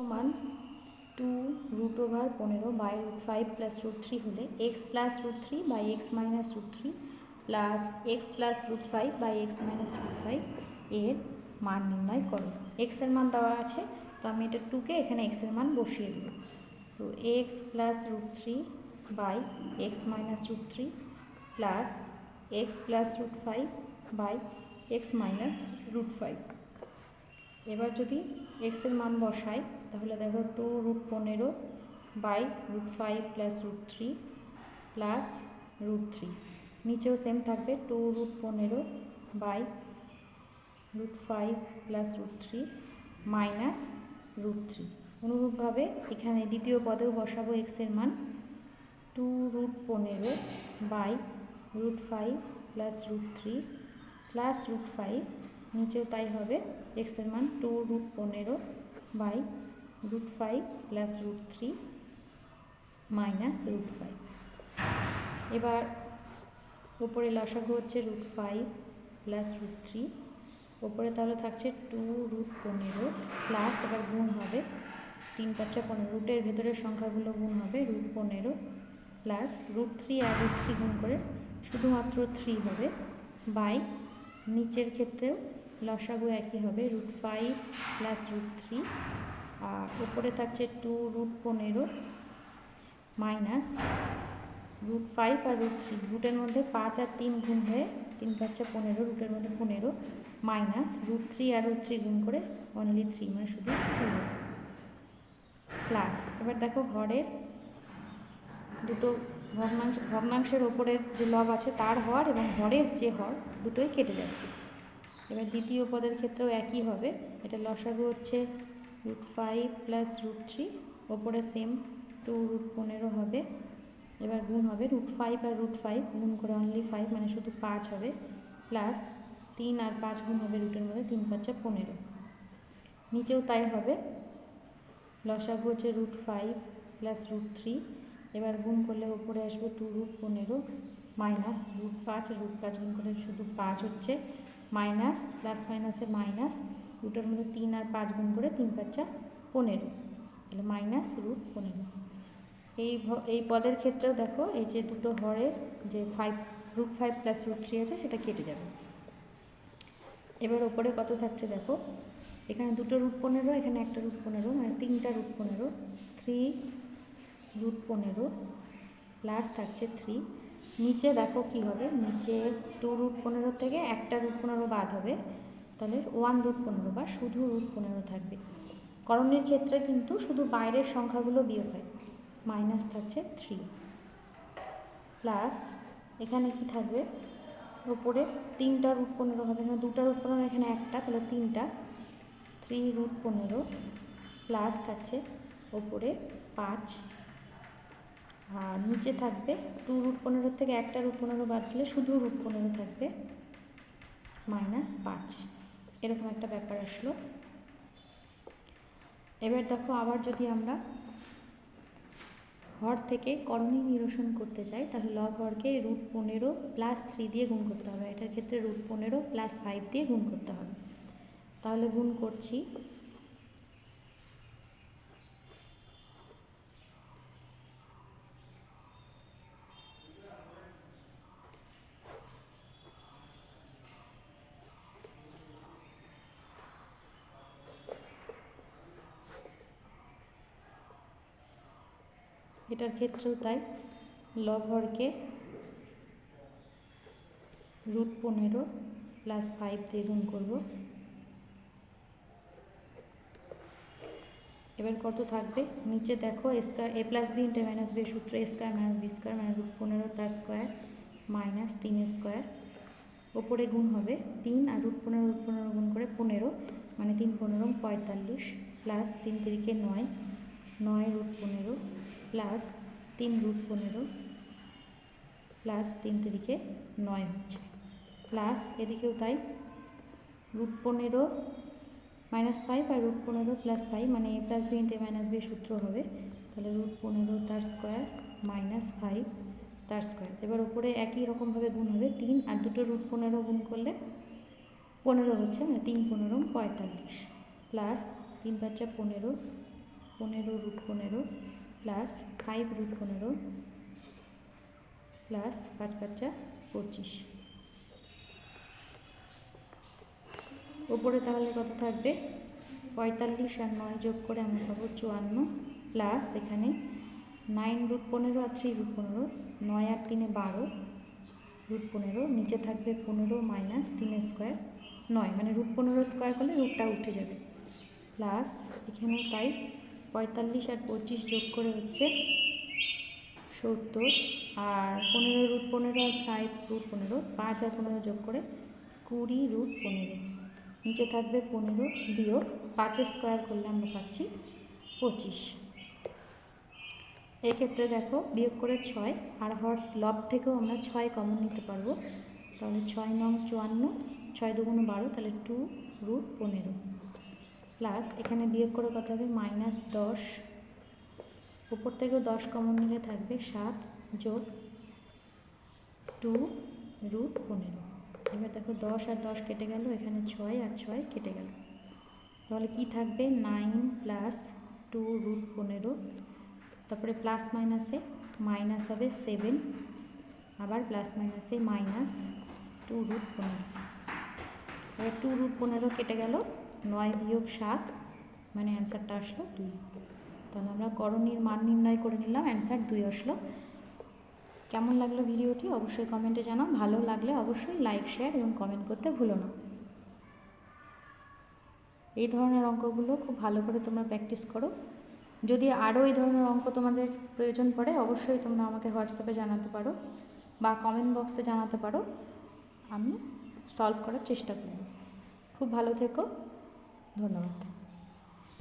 সমান two root over পনেরো by root five plus root three হলে x plus root three by x minus root three plus x plus root five by x minus root five এর মান নির্ণয় করো। এক্সের মান দেওয়া আছে, তো আমি এটা টুকে এখানে এক্সের মান বসিয়ে দেবো। তো x plus root three by x minus root three plus x plus root five by x minus root five এবার যদি এক্সের মান বসাই, তাহলে দেখো টু রুট পনেরো by root five plus root three plus root three নিচেও সেম থাকবে টু রুট পনেরো by root five plus root three minus root three অনুরূপভাবে এখানে দ্বিতীয় পদেও বসাবো এক্সের মান টু রুট পনেরো by root five plus root three plus root five নিচেও তাই হবে। এক্সের মান টু রুট পনেরো by root five plus root three minus root five এবার ওপরে লসাগু হচ্ছে root five plus root three ওপরে তাহলে থাকছে টু রুট পনেরো প্লাস এবার গুণ হবে তিন পাঁচটা পনেরো। রুটের ভেতরের সংখ্যাগুলো গুণ হবে রুট পনেরো প্লাস রুট থ্রি আর রুট থ্রি গুণ করে শুধুমাত্র থ্রি হবে। বাই নিচের ক্ষেত্রেও লসাগু একই হবে root five plus root three আর ওপরে থাকছে টু রুট পনেরো মাইনাস রুট ফাইভ আর রুট থ্রি রুটের মধ্যে পাঁচ আর তিন গুণ হয়ে তিন পাঁচটা পনেরো রুটের মধ্যে পনেরো মাইনাস রুট থ্রি আর রুট থ্রি গুণ করে অনলি থ্রি মানে শুধু থ্রি প্লাস এবার দেখো হরের দুটো ভগ্নাংশ, ভগ্নাংশের ওপরের যে লব আছে, তার হর এবং হরের যে হর, দুটোই কেটে যাবে। এবার দ্বিতীয় পদের ক্ষেত্রেও একই হবে। এটা লসাগু হচ্ছে root five plus root three ওপরে সেম টু রুট পনেরো হবে। এবার গুণ হবে রুট ফাইভ আর রুট ফাইভ গুণ করে অনলি ফাইভ মানে শুধু পাঁচ হবে। প্লাস তিন আর পাঁচ গুণ হবে রুটের মধ্যে, তিন পাঁচা পনেরো। নিচেও তাই হবে। লসাগু হচ্ছে root five plus root three এবার গুণ করলে ওপরে আসবে টু রুট পনেরো মাইনাস রুট পাঁচ রুট পাঁচ গুণ করে শুধু পাঁচ হচ্ছে। মাইনাস প্লাস মাইনাসে মাইনাস রুটের মধ্যে তিন আর পাঁচ গুণ করে তিন পাঁচা পনেরো। তাহলে মাইনাস রুট পনেরো। এই এই পদের ক্ষেত্রেও দেখো, এই যে দুটো হরের যে five root five plus root three আছে, সেটা কেটে যাবে। এবার ওপরে কত থাকছে দেখো, এখানে দুটো রুট পনেরো, এখানে একটা রুট পনেরো মানে তিনটা রুট পনেরো থ্রি রুট পনেরো প্লাস থাকছে থ্রি নিচে দেখো কি হবে? নিচে টু রুট পনেরো থেকে একটা রুট পনেরো বাদ হবে। তাহলে ওয়ান রুট পনেরো বা শুধু রুট পনেরো থাকবে। করণের ক্ষেত্রে কিন্তু শুধু বাইরের সংখ্যাগুলো বিয়োগ হয়। মাইনাস থাকছে থ্রি প্লাস এখানে কি থাকবে? ওপরে তিনটা রুট পনেরো হবে। এখানে দুটা রুট পনেরো, এখানে একটা, তাহলে তিনটা। থ্রি রুট পনেরো প্লাস থাকছে ওপরে পাঁচ। আর নিচে থাকবে। টু রুট পনেরো থেকে একটা রুট পনেরো বাদ দিলে শুধু রুট পনেরো থাকবে। মাইনাস পাঁচ। এরকম একটা ব্যাপার আসলো। এবার দেখো আবার যদি আমরা হর থেকে করণী নিরসন করতে চাই, তাহলে লব হরকে রুট পনেরো প্লাস থ্রি দিয়ে গুণ করতে হবে। এটার ক্ষেত্রে রুট পনেরো প্লাস ফাইভ দিয়ে গুণ করতে হবে। তাহলে গুণ করছি এটার ক্ষেত্রেও তাই। লব হরকে রুট পনেরো প্লাস ফাইভ দিয়ে গুণ করব। এবার কত থাকবে? নিচে দেখো square A plus B into minus B সূত্র স্কোয়ার মাইনাস বি স্কোয়ার মানে রুট পনেরো তার স্কোয়ার মাইনাস তিন স্কোয়ার ওপরে গুণ হবে তিন আর রুট পনেরো রুট পনেরো গুণ করে পনেরো মানে তিন পনেরো, পঁয়তাল্লিশ প্লাস তিন তিরিকে নয় নয় রুট পনেরো। প্লাস তিন রুট পনেরো প্লাস তিন তিরিকে নয় হচ্ছে। প্লাস এদিকেও তাই, রুট পনেরো মাইনাস ফাইভ আর রুট পনেরো প্লাস ফাইভ মানে A plus B into minus B সূত্র হবে। তাহলে রুট পনেরো তার স্কোয়ার মাইনাস ফাইভ তার স্কোয়ার। এবার উপরে একই রকমভাবে গুণ হবে, তিন আর দুটো রুট পনেরো গুণ করলে পনেরো হচ্ছে মানে তিন পনেরো পঁয়তাল্লিশ। প্লাস তিন পাঁচটা পনেরো পনেরো রুট পনেরো প্লাস ফাইভ রুট পনেরো প্লাস পাঁচ পাঁচা পঁচিশ। ওপরে তাহলে কত থাকবে? পঁয়তাল্লিশ আর নয় যোগ করে আমরা পাবো চুয়ান্ন প্লাস এখানে নাইন রুট পনেরো আর থ্রি রুট পনেরো, নয় আর তিনে বারো রুট পনেরো, নিচে থাকবে পনেরো মাইনাস তিনের স্কোয়ার নয়। মানে রুট পনেরো স্কোয়ার করলে রুটটা উঠে যাবে। প্লাস এখানেও তাই পঁয়তাল্লিশ আর পঁচিশ যোগ করে হচ্ছে সত্তর। আর পনেরো রুট পনেরো আর ফাইভ রুট পনেরো, পাঁচ আর পনেরো যোগ করে কুড়ি রুট পনেরো। নিচে থাকবে পনেরো বিয়োগ পাঁচের স্কোয়ার করলে আমরা পাচ্ছি পঁচিশ। এক্ষেত্রে দেখো বিয়োগ করে ছয়, আর হর লব থেকেও আমরা ছয় কমন নিতে পারব। তাহলে ছয় নং চুয়ান্ন, ছয় দুগুণ বারো, তাহলে টু রুট পনেরো। প্লাস এখানে বিয়োগ করে কত হবে? মাইনাস দশ। উপর থেকেও দশ কমন নিলে থাকবে সাত যোগ টু রুট পনেরো। এবার দেখো দশ আর দশ কেটে গেল, এখানে ছয় আর ছয় কেটে গেল। তাহলে কি থাকবে? নাইন প্লাস টু রুট পনেরো। তারপরে প্লাস মাইনাসে মাইনাস হবে সেভেন আবার প্লাস মাইনাসে মাইনাস টু রুট পনেরো। এবার টু রুট পনেরো কেটে গেল নয় বিয়োগ সাত মানে অ্যান্সারটা আসলো দুই। তাহলে আমরা করণীর মান নির্ণয় করে নিলাম, অ্যান্সার দুই আসলো। কেমন লাগল ভিডিওটি? অবশ্যই কমেন্টে জানাও। ভালো লাগলে অবশ্যই লাইক, শেয়ার এবং কমেন্ট করতে ভুলো না। এই ধরনের অঙ্কগুলো খুব ভালো করে তোমরা প্র্যাকটিস করো। যদি আরও এই ধরনের অঙ্ক তোমাদের প্রয়োজন পড়ে, অবশ্যই তোমরা আমাকে হোয়াটসঅ্যাপে জানাতে পারো বা কমেন্ট বক্সে জানাতে পারো। আমি সলভ করার চেষ্টা করব। খুব ভালো থেকো। ধন্যবাদ।